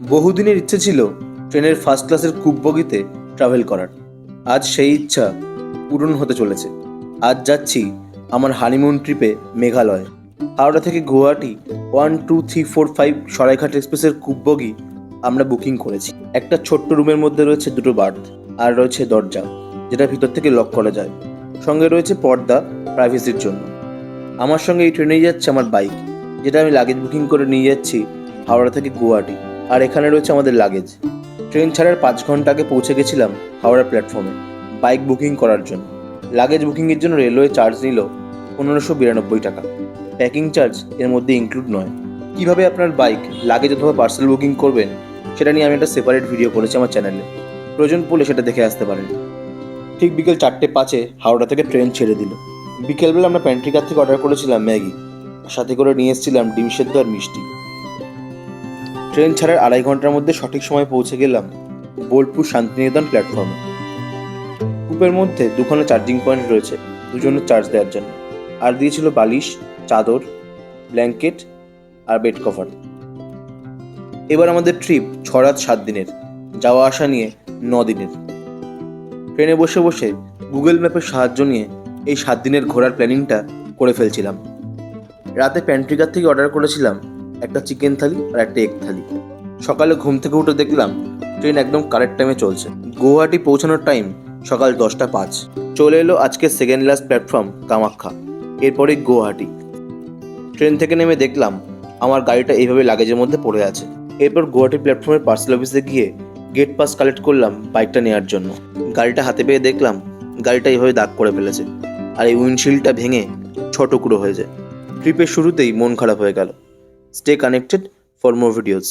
বহুদিনের ইচ্ছে ছিল ট্রেনের ফার্স্ট ক্লাসের কূপ বগিতে ট্রাভেল করার। আজ সেই ইচ্ছা পূরণ হতে চলেছে। আজ যাচ্ছি আমার হানিমুন ট্রিপে মেঘালয়। হাওড়া থেকে Guwahati one two three four five Saraighat এক্সপ্রেসের কূপ বগি আমরা বুকিং করেছি। একটা ছোট্ট রুমের মধ্যে রয়েছে দুটো বার্থ আর রয়েছে দরজা, যেটা ভিতর থেকে লক করা যায়। সঙ্গে রয়েছে পর্দা প্রাইভেসির জন্য। আমার সঙ্গে এই ট্রেনেই যাচ্ছে আমার বাইক যেটা আমি লাগেজ বুকিং করে নিয়ে যাচ্ছি হাওড়া থেকে গুয়াহাটি। আর এখানে রয়েছে আমাদের লাগেজ ট্রেন ছাড়ার পাঁচ ঘণ্টা আগে পৌঁছে গেছিলাম হাওড়া প্ল্যাটফর্মে বাইক বুকিং করার জন্য। লাগেজ বুকিংয়ের জন্য রেলওয়ে চার্জ নিল পনেরোশো বিরানব্বই টাকা। প্যাকিং চার্জ এর মধ্যে ইনক্লুড নয়। কীভাবে আপনার বাইক লাগেজ অথবা পার্সেল বুকিং করবেন, সেটা নিয়ে আমি একটা সেপারেট ভিডিও করেছি আমার চ্যানেলে প্রয়োজন পড়লে সেটা দেখে আসতে পারেন। ঠিক বিকেল চারটে পাঁচে হাওড়া থেকে ট্রেন ছেড়ে দিল। বিকেলবেলা আমরা প্যান্ট্রিকার থেকে অর্ডার করেছিলাম ম্যাগি। সাথে করে নিয়ে এসেছিলাম ডিম সেদ্ধ আর মিষ্টি। ট্রেন ছাড়ার আড়াই ঘণ্টার মধ্যে সঠিক সময় পৌঁছে গেলাম বোলপুর শান্তিনিকেতন প্ল্যাটফর্মে কূপের মধ্যে দুখানে চার্জিং পয়েন্ট রয়েছে দুজনের চার্জ দেওয়ার জন্য। আর দিয়েছিল বালিশ, চাদর ব্ল্যাঙ্কেট আর বেড কভার এবার আমাদের ট্রিপ ছ রাত সাত দিনের, যাওয়া আসা নিয়ে ন দিনের। ট্রেনে বসে বসে গুগল ম্যাপের সাহায্য নিয়ে এই সাত দিনের ঘোরার প্ল্যানিংটা করে ফেলছিলাম। রাতে প্যান্ট্রিকার থেকে অর্ডার করেছিলাম একটা চিকেন থালি আর একটা এগ থালি। সকালে ঘুম থেকে উঠে দেখলাম ট্রেন একদম কারেক্ট টাইমে চলছে। গুয়াহাটি পৌঁছানোর টাইম সকাল দশটা পাঁচ। চলে এলো আজকে সেকেন্ড লাস্ট প্ল্যাটফর্ম কামাখ্যা। এরপরে গুয়াহাটি। ট্রেন থেকে নেমে দেখলাম আমার গাড়িটা এইভাবে লাগেজের মধ্যে পড়ে আছে। এরপর গুয়াহাটি প্ল্যাটফর্মের পার্সেল অফিসে গিয়ে গেট পাস কালেক্ট করলাম বাইকটা নেওয়ার জন্য। গাড়িটা হাতে পেয়ে দেখলাম গাড়িটা এইভাবে দাগ করে ফেলেছে। আর এই উইন্ডশিল্ডটা ভেঙে ছ টুকরো হয়ে যায়। ট্রিপের শুরুতেই মন খারাপ হয়ে গেল। Stay connected for more videos